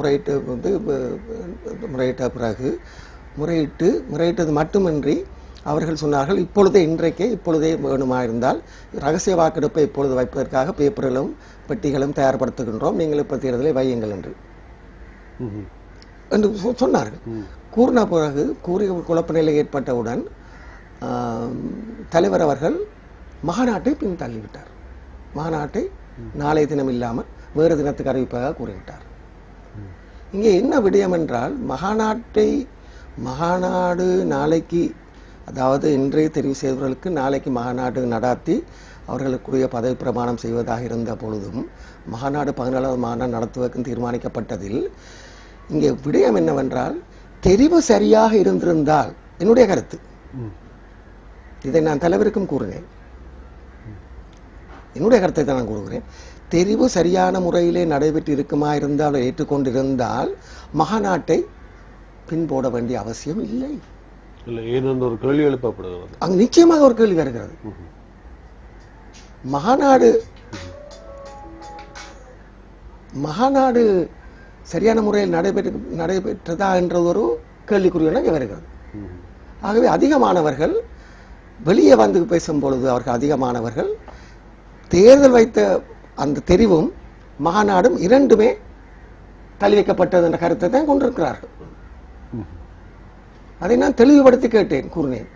முறையிட்டு வந்து முறையிட்ட பிறகு முறையிட்டு முறையிட்டது மட்டுமின்றி அவர்கள் சொன்னார்கள் இப்பொழுதே இன்றைக்கே இப்பொழுதே வேணுமா இருந்தால் ரகசிய வாக்கெடுப்பை இப்பொழுது வைப்பதற்காக பேப்பர்களும் பெட்டிகளும் தயார்படுத்துகின்றோம். நீங்கள் இப்போ தேர்தலை வையுங்கள் என்று. என்று சொன்னார்கள். கூறின பிறகு கூறி குழப்ப நிலை ஏற்பட்டவுடன் தலைவர் அவர்கள் மாநாட்டை பின் தள்ளிவிட்டார் மாநாட்டை நாளைய தினம் இல்லாமல் வேறு தினத்துக்கு அறிவிப்பதாக கூறிவிட்டார். இங்கே என்ன விடயம் என்றால் மகாநாட்டை மகாநாடு நாளைக்கு அதாவது இன்றைய தெரிவு செய்தவர்களுக்கு நாளைக்கு மகாநாடு நடாத்தி அவர்களுக்குரிய பதவி பிரமாணம் செய்வதாக இருந்த பொழுதும் மகாநாடு பதினாலாவது மாநாடு நடத்துவதற்கு தீர்மானிக்கப்பட்டதில் இங்கே விடயம் என்னவென்றால் தெரிவு சரியாக இருந்திருந்தால் என்னுடைய கருத்து. இதை நான் தலைவருக்கும் கூறுகிறேன் என்னுடைய கருத்தை தான் நான் கூறுகிறேன். தெரிவு சரியான முறையிலே நடைபெற்று இருக்குமா இருந்தால் ஏற்றுக்கொண்டிருந்தால் மகாநாட்டை பின்போட வேண்டிய அவசியம் இல்லை ஒரு கேள்வி எழுப்பப்படுகிறது அங்கு நிச்சயமாக ஒரு கேள்வி வருகிறது. மகாநாடு மகாநாடு சரியான முறையில் நடைபெற்று நடைபெற்றதா என்ற ஒரு கேள்விக்குறியான வருகிறது. ஆகவே அதிகமானவர்கள் வெளியே வந்து பேசும் பொழுது அவர்கள் அதிகமானவர்கள் தேர்தல் வைத்த அந்த தெரிவும் மகாநாடும் இரண்டுமே தள்ளி வைக்கப்பட்டது என்ற கருத்தை தான் கொண்டிருக்கிறார்கள். அதை நான் தெளிவுபடுத்தி கேட்டேன் கூறினேன்.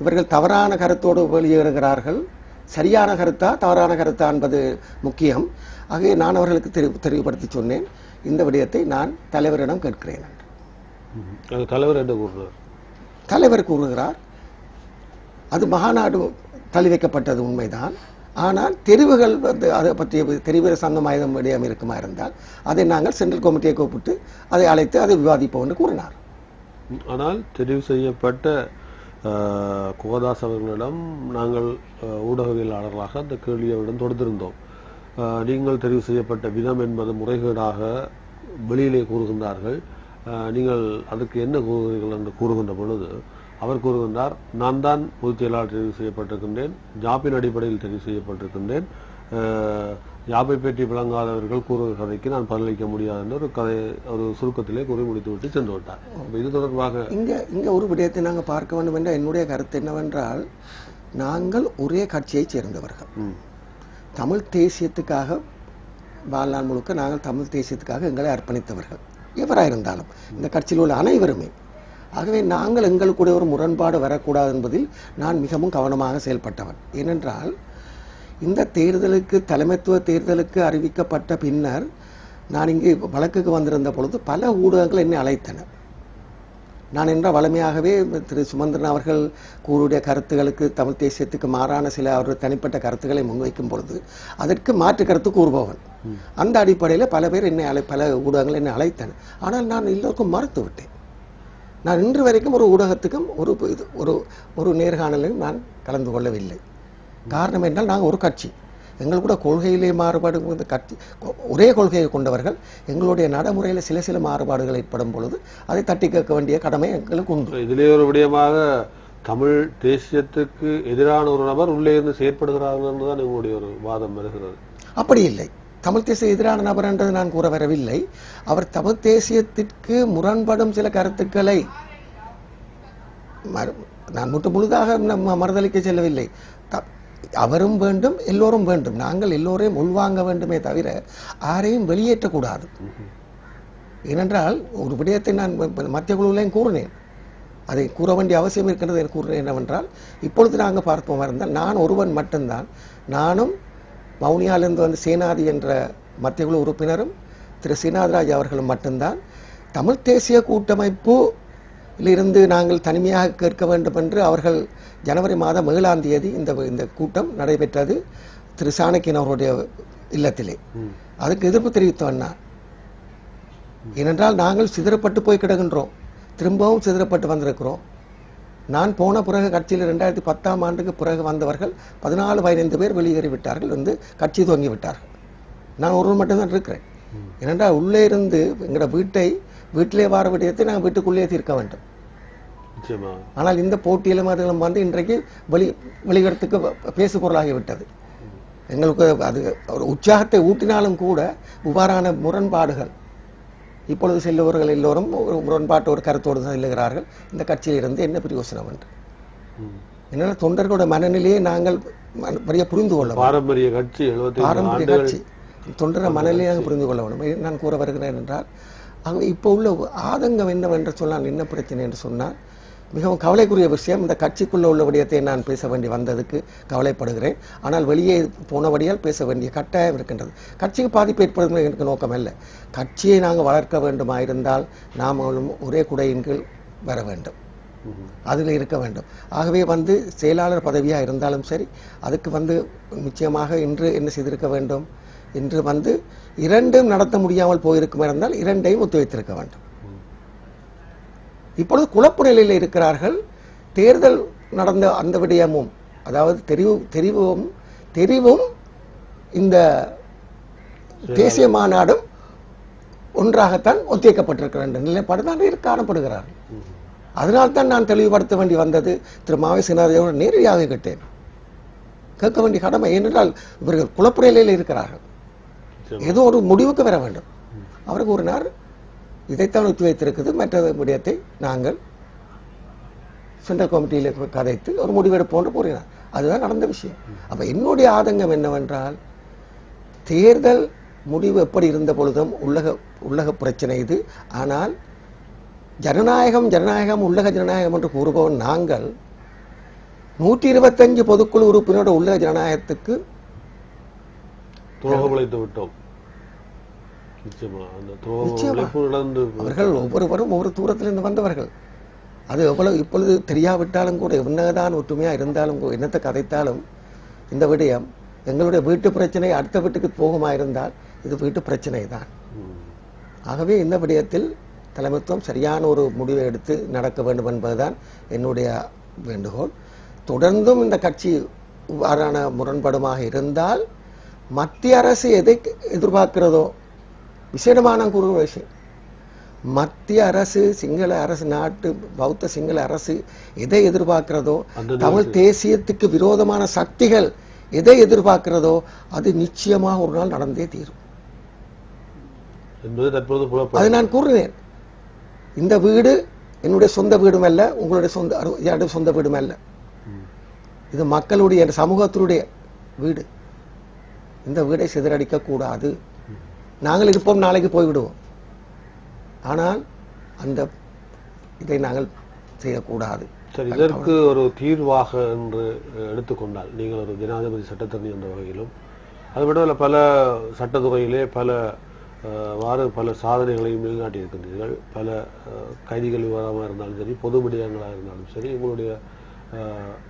இவர்கள் தவறான கருத்தோடு வெளியேறுகிறார்கள். சரியான கருத்தா தவறான கருத்தா என்பது முக்கியம். ஆகவே நான் அவர்களுக்கு தெரி- தெளிவுபடுத்தி சொன்னேன். இந்த விடயத்தை நான் தலைவரிடம் கேட்கிறேன் என்று. தலைவர் என்ன கூறுறார் தலைவர் கூறுகிறார் அது மகாநாடு தள்ளி வைக்கப்பட்டது உண்மைதான். ஆனால் தெரிவுகள் வந்து அதை பற்றிய தெரிவிற சங்கம் ஆயுதம் விடயம் இருக்குமா இருந்தால் அதை நாங்கள் சென்ட்ரல் கமிட்டியை கூப்பிட்டு அதை அழைத்து அதை விவாதிப்போம் என்று கூறினார். ஆனால் தெரிவு செய்யப்பட்ட குகதாஸ் அவர்களிடம் நாங்கள் ஊடகவியலாளர்களாக அந்த கேள்வியை தொடர்ந்திருந்தோம் தொடுத்திருந்தோம் நீங்கள் தெரிவு செய்யப்பட்ட விதம் என்பது முறைகேடாக வெளியிலே கூறுகின்றார்கள். நீங்கள் அதுக்கு என்ன கூறுகிறீர்கள் என்று கூறுகின்ற பொழுது அவர் கூறுகின்றார் நான் தான் பொதுச் செயலாளர் தெரிவு செய்யப்பட்டிருக்கின்றேன் ஜாப்பின் அடிப்படையில் தெரிவு செய்யப்பட்டிருக்கின்றேன். யாப்பை பற்றி விளங்காதவர்கள் கூறுகிற கதைக்கு நான் பதிலளிக்க முடியாது என்று ஒரு கதை ஒரு சுருக்கத்திலே கூறி முடித்துவிட்டு சென்று விட்டார். இது தொடர்பாக இங்க இங்க ஒரு விடயத்தை நாங்கள் பார்க்க வேண்டும் என்ற என்னுடைய கருத்து என்னவென்றால் நாங்கள் ஒரே கட்சியைச் சேர்ந்தவர்கள். தமிழ் தேசியத்துக்காக வாழ்நாள் முழுக்க நாங்கள் தமிழ் தேசியத்துக்காக எங்களை அர்ப்பணித்தவர்கள். எவராக இருந்தாலும் இந்த கட்சியில் உள்ள அனைவருமே. ஆகவே நாங்கள் எங்களுக்குடைய ஒரு முரண்பாடு வரக்கூடாது என்பதில் நான் மிகவும் கவனமாக செயல்பட்டவன். ஏனென்றால் இந்த தேர்தலுக்கு தலைமைத்துவ தேர்தலுக்கு அறிவிக்கப்பட்ட பின்னர் நான் இங்கே வழக்குக்கு வந்திருந்த பொழுது பல ஊடகங்கள் என்னை அழைத்தன. நான் என்ற வளமையாகவே திரு சுமந்திரன் அவர்கள் கூறிய கருத்துகளுக்கு தமிழ் தேசியத்துக்கு மாறான சில அவருடைய தனிப்பட்ட கருத்துக்களை முன்வைக்கும் பொழுது அதற்கு மாற்று கருத்து கூறுபவன். அந்த அடிப்படையில் பல பேர் என்னை அழை பல ஊடகங்கள் என்னை அழைத்தன. ஆனால் நான் எல்லோருக்கும் மறுத்து விட்டேன். நான் இன்று வரைக்கும் ஒரு ஊடகத்துக்கும் ஒரு இது ஒரு ஒரு நேர்காணலையும் நான் கலந்து கொள்ளவில்லை. காரணம் என்றால் நாங்கள் ஒரு கட்சி. எங்கள் கூட கொள்கையிலே மாறுபாடு கட்சி ஒரே கொள்கையை கொண்டவர்கள் எங்களுடைய நடைமுறையில் சில சில மாறுபாடுகள் ஏற்படும் பொழுது அதை தட்டி கேட்க வேண்டிய கடமை எங்களுக்கு உண்டு. இதிலே ஒரு விடயமாக தமிழ் தேசியத்துக்கு எதிரான ஒரு நபர் உள்ளே இருந்து செயற்படுகிறார்கள் என்றுதான் எங்களுடைய ஒரு வாதம் வருகிறது. அப்படி இல்லை. தமிழ் தேசிய எதிரான நபர் என்றது நான் கூற வரவில்லை. அவர் தமிழ் தேசியத்திற்கு முரண்படும் சில கருத்துக்களை நான் முற்று முழுதாக நம்ம மறுதளிக்க செல்லவில்லை. த- அவரும் வேண்டும் எல்லோரும் வேண்டும். நாங்கள் எல்லோரையும் உள்வாங்க வேண்டுமே தவிர யாரையும் வெளியேற்றக்கூடாது. ஏனென்றால் ஒரு விடயத்தை நான் மத்திய குழுவிலையும் கூறினேன். அதை கூற வேண்டிய அவசியம் இருக்கிறது என்று கூறுகிறேன் என்னவென்றால் இப்பொழுது நாங்கள் பார்ப்போம். இருந்தால் நான் ஒருவன் மட்டும்தான். நானும் வவுனியாவிலிருந்து வந்து சேனாதி என்ற மத்திய குழு உறுப்பினரும் திரு சீனாதராஜ் அவர்களும் மட்டும்தான். தமிழ் தேசிய கூட்டமைப்பு இருந்து நாங்கள் தனிமையாக கேட்க வேண்டும் என்று அவர்கள் ஜனவரி மாதம் ஏழாம் தேதி இந்த இந்த கூட்டம் நடைபெற்றது திரு சாணக்கியன் அவருடைய இல்லத்திலே. அதுக்கு எதிர்ப்பு தெரிவித்தவன் நான் ஏனென்றால் நாங்கள் சிதறப்பட்டு போய் கிடக்கின்றோம். திரும்பவும் சிதறப்பட்டு வந்திருக்கிறோம். நான் போன பிறகு கட்சியில் ரெண்டாயிரத்தி பத்தாம் ஆண்டுக்கு பிறகு வந்தவர்கள் பதினாலு பதினைந்து பேர் வெளியேறி விட்டார்கள் வந்து கட்சி துவங்கி விட்டார்கள் நான் ஒருவர் மட்டும்தான் இருக்கிறேன். ஏனென்றால் உள்ளே இருந்து எங்களோட வீட்டை வீட்டிலே வார விடயத்தை நாங்கள் வீட்டுக்குள்ளே தீர்க்க வேண்டும். ஆனால் இந்த போட்டியிலும் அதுகளும் வந்து இன்றைக்கு வெளி வெளியிடத்துக்கு பேசு பொருளாகிவிட்டது எங்களுக்கு அது ஒரு உற்சாகத்தை ஊட்டினாலும் கூட இவ்வாறான முரண்பாடுகள் இப்பொழுது செல்லுபவர்கள் எல்லோரும் ஒரு முரண்பாட்டு ஒரு கருத்தோடு தான் செல்லுகிறார்கள் இந்த கட்சியில் இருந்து என்ன பிரயோசனம் என்று. என்னால் தொண்டர்களோட மனநிலையை நாங்கள் சரியா புரிந்து கொள்ள. பாரம்பரிய கட்சி பாரம்பரிய கட்சி தொண்டர மனநிலையை நாங்கள் புரிந்து கொள்ள வேண்டும் நான் கூற வருகிறேன் என்றால் ஆகவே இப்போ உள்ள ஆதங்கம் என்னவென்று சொன்னால் என்ன பிரச்சனை என்று சொன்னால் மிகவும் கவலைக்குரிய விஷயம் இந்த கட்சிக்குள்ள உள்ள விடயத்தை நான் பேச வேண்டி வந்ததுக்கு கவலைப்படுகிறேன். ஆனால் வெளியே போனபடியால் பேச வேண்டிய கட்டாயம் இருக்கின்றது. கட்சிக்கு பாதிப்பு ஏற்படுவது எனக்கு நோக்கம் அல்ல. கட்சியை நாங்கள் வளர்க்க வேண்டுமாயிருந்தால் நாமளும் ஒரே குடையின் கீழ் வர வேண்டும். அதில் இருக்க வேண்டும். ஆகவே வந்து செயலாளர் பதவியாக இருந்தாலும் சரி அதுக்கு வந்து நிச்சயமாக இன்று என்ன செய்திருக்க வேண்டும்? இன்று வந்து இரண்டும் நடத்த முடியாமல் போயிருக்கும் இருந்தால் இரண்டையும் ஒத்துழைத்திருக்க வேண்டும். இப்பொழுது குழப்ப நிலையில் இருக்கிறார்கள். தேர்தல் நடந்த அந்த விடயமும் அதாவது தெரிவு தெரிவும் தெரிவும் இந்த தேசிய மாநாடும் ஒன்றாகத்தான் ஒத்திவைக்கப்பட்டிருக்கிற என்ற நிலைப்பாடு தான் ம். அதனால்தான் நான் தெளிவுபடுத்த வேண்டி வந்தது. திரு மாவை சினாரியோடு நேரடியாக கேட்டேன். கேட்க வேண்டிய கடமை ஏனென்றால் இவர்கள் குழப்ப நிலையில் இருக்கிறார்கள். ஏதோ ஒரு முடிவுக்கு வர வேண்டும். அவர் கூறினார் இதைத்தான் ஒத்து வைத்திருக்குது. மற்ற விடயத்தை நாங்கள் சென்ட்ரல் கமிட்டியில் கதைத்து ஒரு முடிவெடுப்போன்று என்று கூறினார். அதுதான் நடந்த விஷயம். அப்ப என்னுடைய ஆதங்கம் என்னவென்றால் தேர்தல் முடிவு எப்படி இருந்த பொழுதும் உள்ளக உள்ளக பிரச்சனை இது. ஆனால் ஜனநாயகம் ஜனநாயகம் உள்ளக ஜனநாயகம் என்று கூறுபவன் நாங்கள் நூற்றி இருபத்தஞ்சு பொதுக்குழு உறுப்பினரோட உள்ளக ஜனநாயகத்துக்கு துரோகம் விட்டோம். அவர்கள் ஒவ்வொருவரும் ஒவ்வொரு தூரத்திலிருந்து வந்தவர்கள். அது எவ்வளவு இப்பொழுது தெரியாவிட்டாலும் கூட என்னதான் ஒற்றுமையா இருந்தாலும் என்னத்தை கதைத்தாலும் இந்த விடயம் எங்களுடைய வீட்டு பிரச்சனை அடுத்த வீட்டுக்கு போகுமா இருந்தால் இது வீட்டு பிரச்சனை தான். ஆகவே இந்த விடயத்தில் தலைமைத்துவம் சரியான ஒரு முடிவை எடுத்து நடக்க வேண்டும் என்பதுதான் என்னுடைய வேண்டுகோள். தொடர்ந்தும் இந்த கட்சி இவ்வாறான முரண்பாடுமாக இருந்தால் மத்திய அரசு எதை எதிர்பார்க்கிறதோ விசேடமான கூறுகிற விஷயம் மத்திய அரசு சிங்கள அரசு நாட்டு பௌத்த சிங்கள அரசு எதை எதிர்பார்க்கிறதோ தமிழ் தேசியத்துக்கு விரோதமான சக்திகள் எதை எதிர்பார்க்கிறதோ அது நிச்சயமாக ஒரு நாள் நடந்தே தீரும். அதை நான் கூறினேன் இந்த வீடு என்னுடைய சொந்த வீடும் அல்ல உங்களுடைய சொந்த சொந்த வீடும் அல்ல. இது மக்களுடைய சமூகத்தினுடைய வீடு. இந்த வீடை சிதறடிக்க கூடாது நாங்கள் இருப்போம் நாளைக்கு போய்விடுவோம். ஆனால் அந்த இதை நாங்கள் செய்யக்கூடாது. சரி இதற்கு ஒரு தீர்வாக என்று எடுத்துக்கொண்டால் நீங்கள் ஒரு ஜனாதிபதி சட்டத்தரணி என்ற வகையிலும் அது மட்டுமல்ல பல சட்டத்துறையிலே பல வாறு பல சாதனைகளையும் நிலைநாட்டியிருக்கின்றீர்கள். பல கைதிகள் விவரமாக இருந்தாலும் சரி பொது விடயங்களாக இருந்தாலும் சரி உங்களுடைய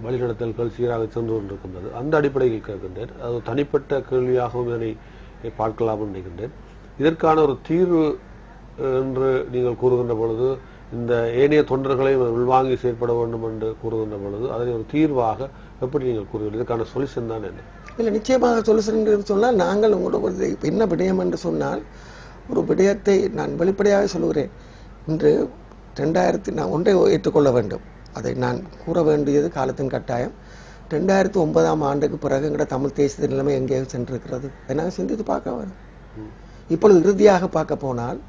வழிநடத்தல்கள் சீராக சென்று கொண்டிருக்கின்றது. அந்த அடிப்படையில் கேட்கின்றேன். அது தனிப்பட்ட கேள்வியாகவும் இதனை பார்க்கலாம் நினைக்கின்றேன். இதற்கான ஒரு தீர்வு என்று நீங்கள் கூறுகின்ற பொழுது இந்த ஏனைய தொண்டர்களை உள்வாங்கி செயற்பட வேண்டும் என்று கூறுகின்ற பொழுது அதனை ஒரு தீர்வாக எப்படி நீங்கள் கூறுவீர்கள்? இதற்கான சொல்யூஷன் தான் என்ன? இல்லை நிச்சயமாக என்று சொன்னால் நாங்கள் உங்களோட என்ன விடயம் என்று சொன்னால் ஒரு விடயத்தை நான் வெளிப்படையாக சொல்லுகிறேன். இன்று ரெண்டாயிரத்தி நான் ஒன்றை ஏற்றுக்கொள்ள வேண்டும். அதை நான் கூற வேண்டியது காலத்தின் கட்டாயம். ரெண்டாயிரத்தி ஒன்பதாம் ஆண்டுக்கு பிறகு எங்கட தமிழ் தேசிய நிலைமை எங்கே சென்றிருக்கிறது? நாங்கள் சிந்தித்து பார்க்க வேண்டும். ம். இப்பொழுது இறுதியாக பார்க்க போனால்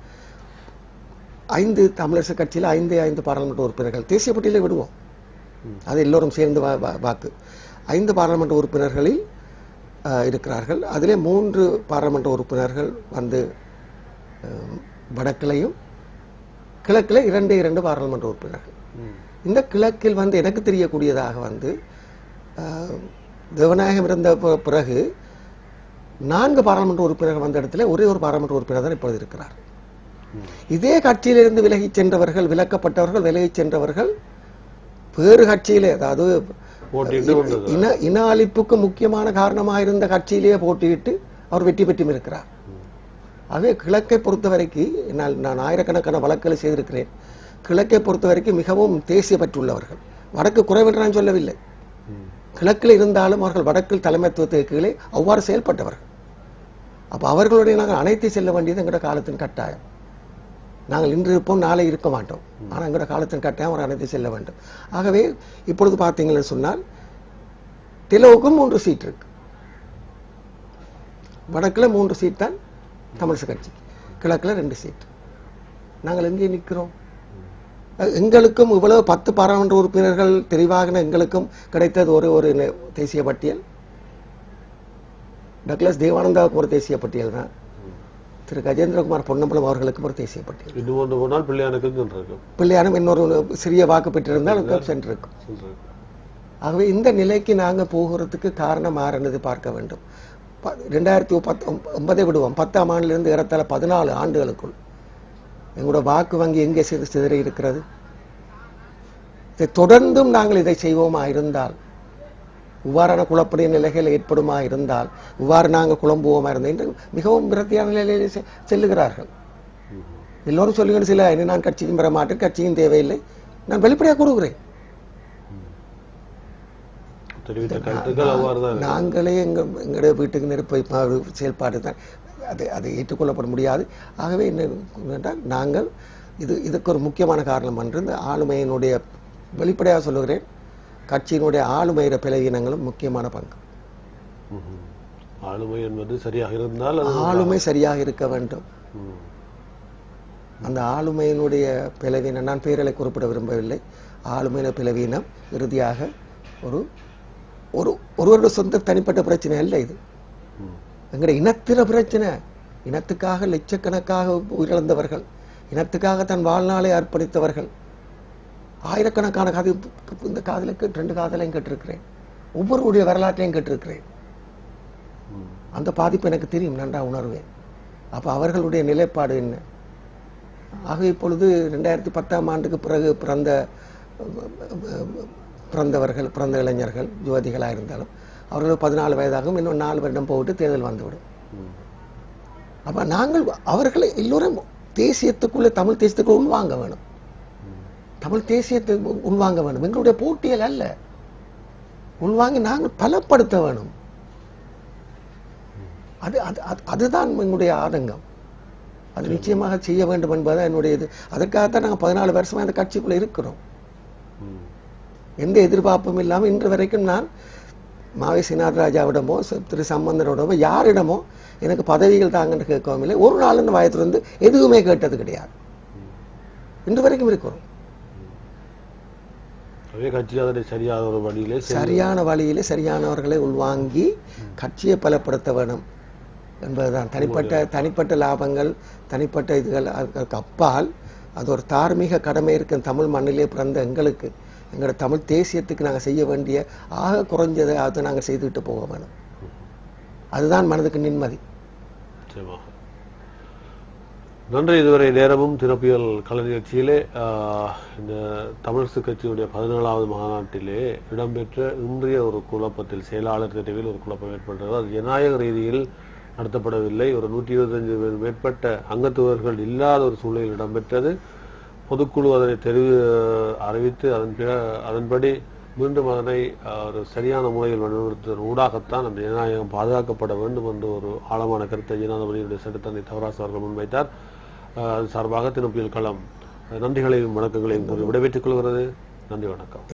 ஐந்து தமிழரசு கட்சியில் ஐந்து ஐந்து பாராளுமன்ற உறுப்பினர்கள். தேசிய பட்டியலை விடுவோம். அது எல்லோரும் சேர்ந்து வா- வாக்கு. ஐந்து பாராளுமன்ற உறுப்பினர்களில் இருக்கிறார்கள். அதிலே மூன்று பாராளுமன்ற உறுப்பினர்கள் வந்து வடக்கிலையும் கிழக்கில் இரண்டு இரண்டு பாராளுமன்ற உறுப்பினர்கள். இந்த கிழக்கில் வந்து எனக்கு தெரியக்கூடியதாக வந்து தேவநாயகம் இருந்த பிறகு நான்கு பாராளுமன்ற உறுப்பினர்கள் வந்த இடத்துல ஒரே ஒரு பாராளுமன்ற உறுப்பினர் தான் இப்பொழுது இருக்கிறார். இதே கட்சியிலிருந்து விலகிச் சென்றவர்கள் விலக்கப்பட்டவர்கள் விலகிச் சென்றவர்கள் வேறு கட்சியிலே அதாவது இன இன அழிப்புக்கு முக்கியமான காரணமாக இருந்த கட்சியிலேயே போட்டியிட்டு அவர் வெற்றி பெற்றும் இருக்கிறார் ஆகவே கிழக்கை பொறுத்த வரைக்கும் நான் நான் ஆயிரக்கணக்கான வழக்குகளை செய்திருக்கிறேன் கிழக்கை பொறுத்த வரைக்கும் மிகவும் தேசிய பற்றுள்ளவர்கள் வடக்கு குறைவென்று நான் சொல்லவில்லை. கிழக்கில் இருந்தாலும் அவர்கள் வடக்கில் தலைமைத்துவத்துக்கு கீழே அவ்வாறு செயல்பட்டவர்கள் அப்போ அவர்களுடைய நாங்கள் அனைத்து செல்ல வேண்டியது எங்களோட காலத்தின் கட்டாயம். நாங்கள் இன்று இருப்போம் நாளை இருக்க மாட்டோம். ஆனால் எங்களோட காலத்தின் கட்டாயம் அவர் அனைத்து செல்ல வேண்டும். ஆகவே இப்பொழுது பார்த்தீங்கன்னு சொன்னால் திலவுக்கும் மூன்று சீட் இருக்கு. வடக்கில் மூன்று சீட் தான் தமிழிசை கட்சி. கிழக்கில் ரெண்டு சீட் நாங்கள் எங்கே நிற்கிறோம்? எங்களுக்கும் இவ்வளவு பத்து பாராளுமன்ற உறுப்பினர்கள் தெரிவாகின எங்களுக்கும் கிடைத்தது ஒரு ஒரு தேசிய பட்டியல். டக்ளஸ் தேவானந்தாவுக்கு ஒரு தேசிய பட்டியல் தான். திரு கஜேந்திரகுமார் பொன்னம்பலம் அவர்களுக்கும் ஒரு தேசிய பட்டியல். இன்னும் ஒன்று போனால் பிள்ளையானுக்கு பிள்ளையானும் இன்னொரு சிறிய வாக்கு பெற்றிருந்தால் சென்றிருக்கும். ஆகவே இந்த நிலைக்கு நாங்க போகிறதுக்கு காரணம் ஆறுனது பார்க்க வேண்டும். ரெண்டாயிரத்தி பத்து ஒன்பதை விடுவோம். பத்தாம் ஆண்டிலிருந்து ஏறத்தாழ பதினாலு ஆண்டுகளுக்குள். எங்களோட வாக்கு வங்கி எங்கே சிறு சிதறி இருக்கிறது? இதை தொடர்ந்தும் நாங்கள் இதை செய்வோமா இருந்தால் இவ்வாறான குழப்படைய நிலைகள் ஏற்படுமா இருந்தால் இவ்வாறு நாங்கள் குழம்புவோமா இருந்தால் இன்று மிகவும் விரத்தியான நிலையிலே செல்லுகிறார்கள். எல்லோரும் சொல்லுங்கள் சில இனி நான் கட்சியும் பெற மாட்டேன் கட்சியும் தேவையில்லை. நான் வெளிப்படையாக கூறுகிறேன். நாங்களே எங்க எங்களுடைய வீட்டுக்கு நெருப்பு செயல்பாடு தான். அது அது ஏற்றுக்கொள்ளப்பட முடியாது. ஆகவே என்ன என்றால் நாங்கள் இது இதுக்கு ஒரு முக்கியமான காரணம் என்று இந்த ஆளுமையினுடைய வெளிப்படையாக சொல்லுகிறேன் கட்சியினுடைய ஆளுமையிற பிளவீனங்களும் முக்கியமான பங்கு. ஆளுமை என்பது சரியாக இருந்தால் ஆளுமை சரியாக இருக்க வேண்டும். அந்த ஆளுமையினுடைய பிளவீனம் நான் பேரலை குறிப்பிட விரும்பவில்லை. ஆளுமையின பிளவீனம் இறுதியாக ஒரு ஒரு ஒருவருடைய சொந்த தனிப்பட்ட பிரச்சனை அல்ல இது. ம். எங்களுடைய இனத்தின பிரச்சனை. இனத்துக்காக லட்சக்கணக்காக உயிரிழந்தவர்கள். இனத்துக்காக தன் வாழ்நாளை அர்ப்பணித்தவர்கள். ஆயிரக்கணக்கான காது இந்த காதலுக்கு ரெண்டு காதலையும் கேட்டிருக்கிறேன். ஒவ்வொருடைய வரலாற்றையும் கேட்டிருக்கிறேன். அந்த பாதிப்பு எனக்கு தெரியும் நன்றா உணர்வேன். அப்போ அவர்களுடைய நிலைப்பாடு என்ன? ஆக இப்பொழுது ரெண்டாயிரத்தி பத்தாம் ஆண்டுக்கு பிறகு பிறந்த பிறந்தவர்கள் பிறந்த இளைஞர்கள் யுவதிகளாக இருந்தாலும் அவர்கள் பதினாலு வயதாகவும் இன்னும் நாலு வருடம் போட்டு தேர்தல் வந்துவிடும். அப்போ நாங்கள் அவர்களை எல்லோரும் தேசியத்துக்குள்ளே தமிழ் தேசியத்துக்குள்ள உள்வாங்க வேணும். தமிழ் தேசியத்தை உள்வாங்க வேணும். எங்களுடைய போட்டியல் அல்ல. உள்வாங்கி நாங்கள் பலப்படுத்த வேணும். அது அது அதுதான் எங்களுடைய ஆதங்கம். அது நிச்சயமாக செய்ய வேண்டும் என்பதுதான் என்னுடைய இது. அதற்காகத்தான் நாங்கள் பதினாலு வருஷமாக இந்த கட்சிக்குள்ளே இருக்கிறோம். எந்த எதிர்பார்ப்பும் இல்லாமல் இன்று வரைக்கும் நான் மாவை ராஜாவிடமோ ச- திரு சம்பந்தனிடமோ யாரிடமோ எனக்கு பதவிகள் தாங்கன்னு கேட்கவும் இல்லை. ஒரு நாள் இந்த வயத்திலிருந்து எதுவுமே கேட்டது கிடையாது. இன்று வரைக்கும் இருக்கிறோம். சரியான வழியிலே செல்லும். சரியான வழியிலே சரியானவர்களை உள்வாங்கி கட்சியை பலப்படுத்த வேணும் என்பதுதான். தனிப்பட்ட தனிப்பட்ட லாபங்கள் தனிப்பட்ட இதுகள் அதற்கு அப்பால் அது ஒரு தார்மீக கடமை இருக்கு தமிழ் மண்ணிலே பிறந்த எங்களுக்கு. எங்களோட தமிழ் தேசியத்துக்கு நாங்கள் செய்ய வேண்டிய ஆக குறைஞ்சதை அதை நாங்கள் செய்துவிட்டு போக வேணும். அதுதான் மனதுக்கு நிம்மதி. நன்றி இதுவரை நேரமும் திறப்பியல் கலை நிகழ்ச்சியிலே ஆஹ், இந்த தமிழரசு கட்சியுடைய பதினேழாவது மாநாட்டிலே இடம்பெற்ற இன்றைய ஒரு குழப்பத்தில் செயலாளர் தெரிவில் ஒரு குழப்பம் ஏற்பட்டது அது ஜனநாயக ரீதியில் நடத்தப்படவில்லை. ஒரு நூற்றி இருபத்தஞ்சு பேர் மேற்பட்ட அங்கத்துவர்கள் இல்லாத ஒரு சூழலில் இடம்பெற்றது. பொதுக்குழு அதனை தெரிவு அறிவித்து அதன் பிற- அதன்படி மீண்டும் அதனை ஒரு சரியான முறையில் வழிநடத்துவதன் ஊடாகத்தான் அந்த ஜனநாயகம் பாதுகாக்கப்பட வேண்டும் என்று ஒரு ஆழமான கருத்தை ஜனாதிபதியுடைய சட்டத்தந்தை தவராசு அவர்கள் முன்வைத்தார். அது சார்பாக தினப்பியல் களம் நன்றிகளையும் வணக்கங்களையும் கூறி விடைபெற்றுக் கொள்கிறது. நன்றி வணக்கம்.